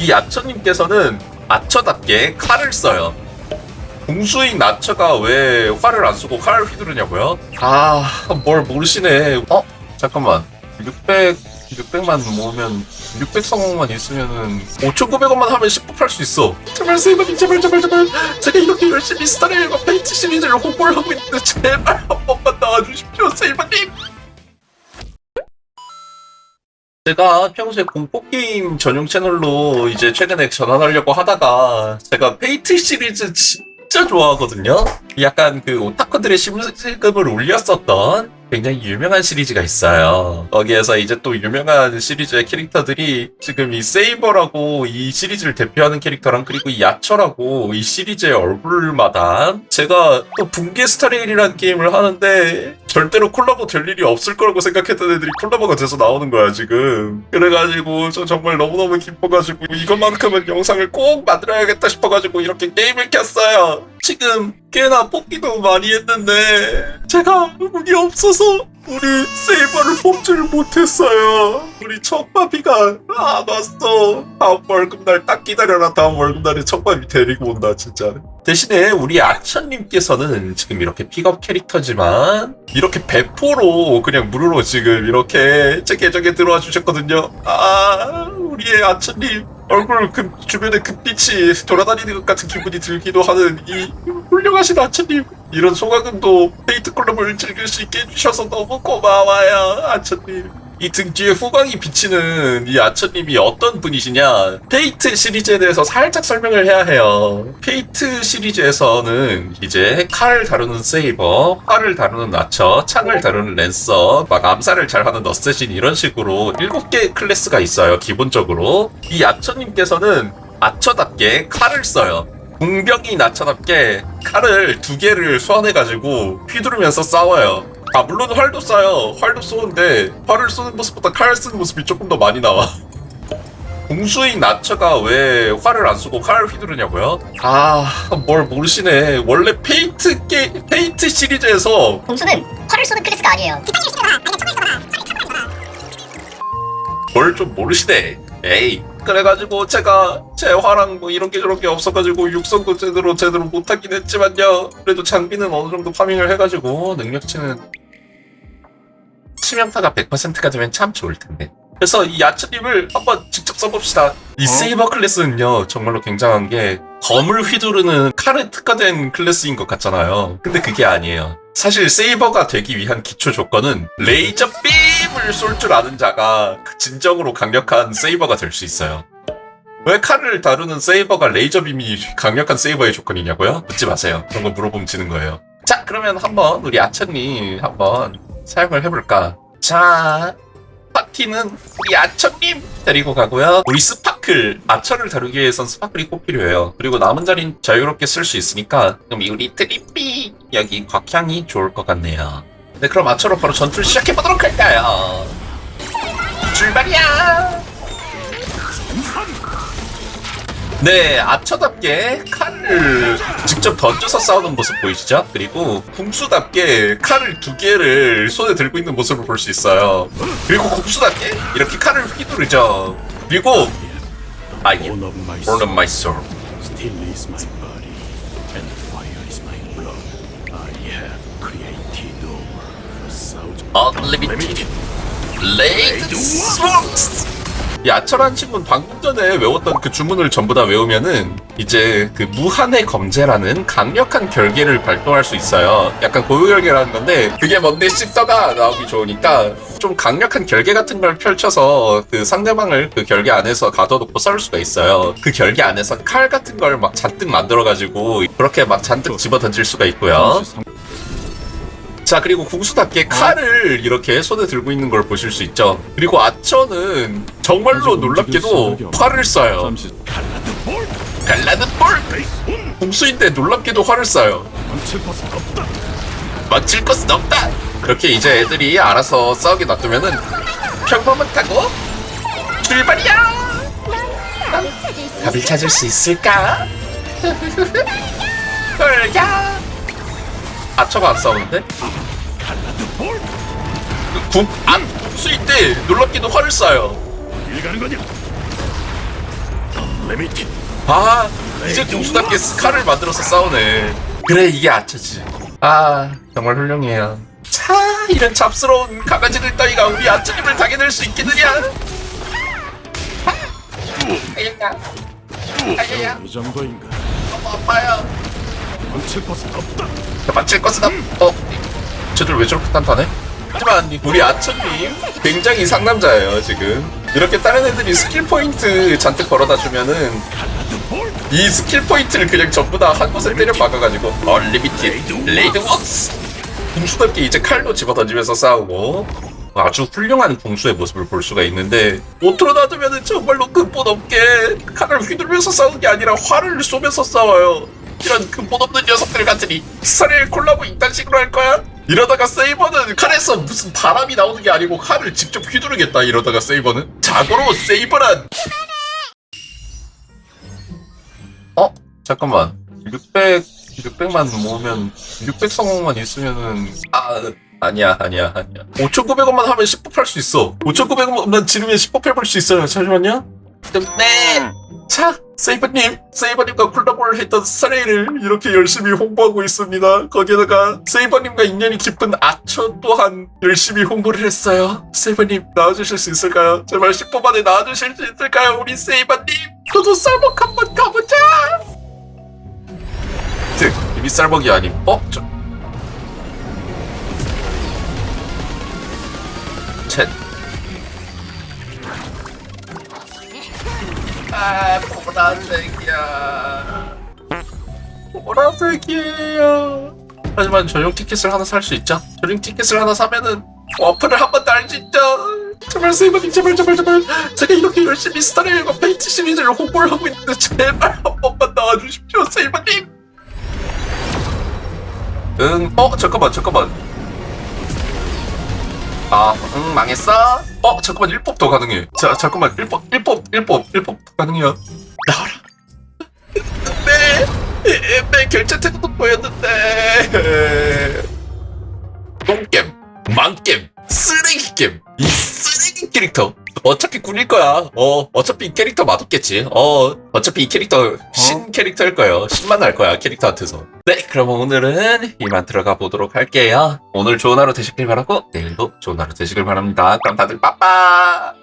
이 아처님께서는 아처답게 칼을 써요. 공수인 나처가 왜 활을 안 쓰고 칼을 휘두르냐고요? 아, 뭘 모르시네. 어? 잠깐만. 600, 600만 모으면, 600 성공만 있으면은, 5,900원만 하면 10부 팔수 있어. 제발, 세이버님, 제발, 제발, 제발. 제가 이렇게 열심히 스타일과 페인트 시리즈를 홍보를 하고 있는데, 제발 한 번만 나와주십시오, 세이버님! 제가 평소에 공포게임 전용 채널로 이제 최근에 전환하려고 하다가 제가 페이트 시리즈 진짜 좋아하거든요. 약간 그 오타쿠들의 심금을 울렸었던 굉장히 유명한 시리즈가 있어요. 거기에서 이제 또 유명한 시리즈의 캐릭터들이 지금 이 세이버라고 이 시리즈를 대표하는 캐릭터랑 그리고 이 야처라고 이 시리즈의 얼굴마다 제가 또 붕괴 스타레일이라는 게임을 하는데 절대로 콜라보 될 일이 없을 거라고 생각했던 애들이 콜라보가 돼서 나오는 거야 지금 그래가지고 저 정말 너무너무 기뻐가지고 이것만큼은 영상을 꼭 만들어야겠다 싶어가지고 이렇게 게임을 켰어요 지금 꽤나 뽑기도 많이 했는데 제가 운이 없어서 우리 세이버를 뽑지를 못했어요. 우리 첫바비가 안 왔어. 다음 월급날 딱 기다려라. 다음 월급날에 첫바비 데리고 온다 진짜. 대신에 우리 아천님께서는 지금 이렇게 픽업 캐릭터지만 이렇게 배포로 그냥 무료로 지금 이렇게 제 계정에 들어와 주셨거든요. 아 우리의 아천님 얼굴 금, 주변에 금빛이 돌아다니는 것 같은 기분이 들기도 하는 이 훌륭하신 아천님 이런 소가금도 페이트 콜럼을 즐길 수 있게 해주셔서 너무 고마워요 아천님. 이 등 뒤에 후광이 비치는 이 아처님이 어떤 분이시냐? 페이트 시리즈에 대해서 살짝 설명을 해야 해요. 페이트 시리즈에서는 이제 칼을 다루는 세이버, 활을 다루는 아처, 창을 다루는 랜서, 막 암살을 잘하는 어쌔신 이런 식으로 7개 클래스가 있어요. 기본적으로. 이 아처님께서는 아처답게 칼을 써요. 공병이 아처답게 칼을 두 개를 소환해가지고 휘두르면서 싸워요. 아 물론 활도 쏴요. 활도 쏘는데 활을 쏘는 모습보다 칼 쓰는 모습이 조금 더 많이 나와. 공수인 나처가 왜 활을 안 쏘고 칼을 휘두르냐고요? 아, 뭘 모르시네. 원래 페이트 게 페이트 시리즈에서 공수는 활을 쏘는 클래스가 아니에요. 뭘 좀 모르시네. 에이. 그래가지고 제가 제 화랑 뭐 이런 게 저런 게 없어가지고 육성도 제대로 제대로 못하긴 했지만요. 그래도 장비는 어느 정도 파밍을 해가지고 능력치는 치명타가 100%가 되면 참 좋을 텐데. 그래서 이 야채님을 한번 직접 써봅시다. 이 세이버 클래스는요 정말로 굉장한 게 검을 휘두르는 칼에 특화된 클래스인 것 같잖아요. 근데 그게 아니에요. 사실 세이버가 되기 위한 기초 조건은 레이저 빔을 쏠 줄 아는 자가 그 진정으로 강력한 세이버가 될 수 있어요. 왜 칼을 다루는 세이버가 레이저 빔이 강력한 세이버의 조건이냐고요? 묻지 마세요. 그런 거 물어보면 지는 거예요. 자, 그러면 한번 우리 아처님 한번 사용을 해볼까? 자, 파티는 우리 아처님 데리고 가고요. 우리 스파클 아처를 다루기 위해선 스파클이 꼭 필요해요. 그리고 남은 자리는 자유롭게 쓸 수 있으니까 그럼 이 우리 트리피 여기 곽향이 좋을 것 같네요. 네, 그럼 아처로 바로 전투를 시작해 보도록 할까요? 출발이야. 네, 아처답게 칼을 직접 던져서 싸우는 모습 보이시죠? 그리고 궁수답게 칼을 두 개를 손에 들고 있는 모습을 볼 수 있어요. 그리고 궁수답게 이렇게 칼을 휘두르죠. 그리고 I am born of my soul. still is my body, and fire is my blood. I have created a thousand Unlimited Blade Swords. 이 아처란 친구는 방금 전에 외웠던 그 주문을 전부 다 외우면은 이제 그 무한의 검제라는 강력한 결계를 발동할 수 있어요. 약간 고유결계라는 건데 그게 뭔데 씹다가 나오기 좋으니까 좀 강력한 결계 같은 걸 펼쳐서 그 상대방을 그 결계 안에서 가둬놓고 싸울 수가 있어요. 그 결계 안에서 칼 같은 걸 막 잔뜩 만들어가지고 그렇게 막 잔뜩 집어 던질 수가 있고요. 자 그리고 궁수답게 칼을 이렇게 손에 들고 있는 걸 보실 수 있죠. 그리고 아처는 정말로 놀랍게도 활을 쏴요. 잠시 갈라드 볼 갈라드 볼 베이스 궁수인데 놀랍게도 활을 쏴요. 망칠 것은 없다. 맞힐 것은 없다. 그렇게 이제 애들이 알아서 싸우게 놔두면은 평범하다고 출발이야. 답을 찾을 수 있을까? 헐야. 아처가 안 싸우는데? 갈라드 볼 국, 안, 국수인데 놀랍게도 활을 쏴요. 아 이제 공수답게 스카를 만들어서 싸우네. 그래 이게 아처지. 아 정말 훌륭해요. 차 이런 잡스러운 강아지들 따위가 우리 아처님을 당해낼 수 있겠느냐? 아야야. 아야야. 이 정도인가? 아파요 멈출 곳은 없다. 맞출 것은 없... 어? 쟤들 왜 저렇게 단단해? 하지만 우리 아처님 굉장히 상남자예요 지금. 이렇게 다른 애들이 스킬 포인트 잔뜩 걸어다 주면은 이 스킬 포인트를 그냥 전부 다 한 곳에 때려 박아가지고 얼리미티드 레이드 웍스. 궁수답게 이제 칼로 집어 던지면서 싸우고 아주 훌륭한 궁수의 모습을 볼 수가 있는데 오토로 놔두면은 정말로 근본 없게 칼을 휘두르면서 싸우는 게 아니라 활을 쏘면서 싸워요 이런 근본 없는 녀석들 같으니 스타일 콜라보 이딴 식으로 할 거야? 이러다가 세이버는 칼에서 무슨 바람이 나오는 게 아니고 칼을 직접 휘두르겠다 이러다가 세이버는? 자고로 세이버란! 어? 잠깐만. 600 600만 모으면 600 성공만 있으면은 아 아니야 아니야 아니야. 5,900원만 하면 10법 할수 있어. 5,900원만 지르면 10법 해볼 수 있어요. 잠시만요. 네. 자 세이버님 세이버님과 콜라보를 했던 스레이를 이렇게 열심히 홍보하고 있습니다 거기에다가 세이버님과 인연이 깊은 아처 또한 열심히 홍보를 했어요 세이버님 나와주실 수 있을까요? 제발 10법 안에 나와주실 수 있을까요 우리 세이버님 저도 쌀먹 한번 가보자 득 이미 쌀먹이 아님 어? 저... 아, 보라색이야. 보라색이에요. 하지만 전용 티켓을 하나 살 수 있죠? 전용 티켓을 하나 사면은 어플을 한번수 있죠? 제발 세이버님 제발 제발 제발 제가 이렇게 열심히 스타레일과 페이트 시리즈를 홍보를 하고 있는데 제발 한 번만 나와주십시오 세이버님 응, 어 잠깐만 잠깐만 아, 응, 망했어? 어, 잠깐만, 1법 더 가능해. 자, 잠깐만, 1법, 1법, 1법, 1법 가능해요. 나와라. 네, 네, 결제 태도도 보였는데. 똥겜, 망겜, 쓰레기겜, 캐릭터. 어차피 꿀릴 거야. 어, 어차피 이 캐릭터 맛없겠지. 어, 어차피 이 캐릭터 신 캐릭터일 거예요. 신만 날 거야, 캐릭터한테서. 네, 그럼 오늘은 이만 들어가 보도록 할게요. 오늘 좋은 하루 되시길 바라고, 내일도 좋은 하루 되시길 바랍니다. 그럼 다들 빠빠!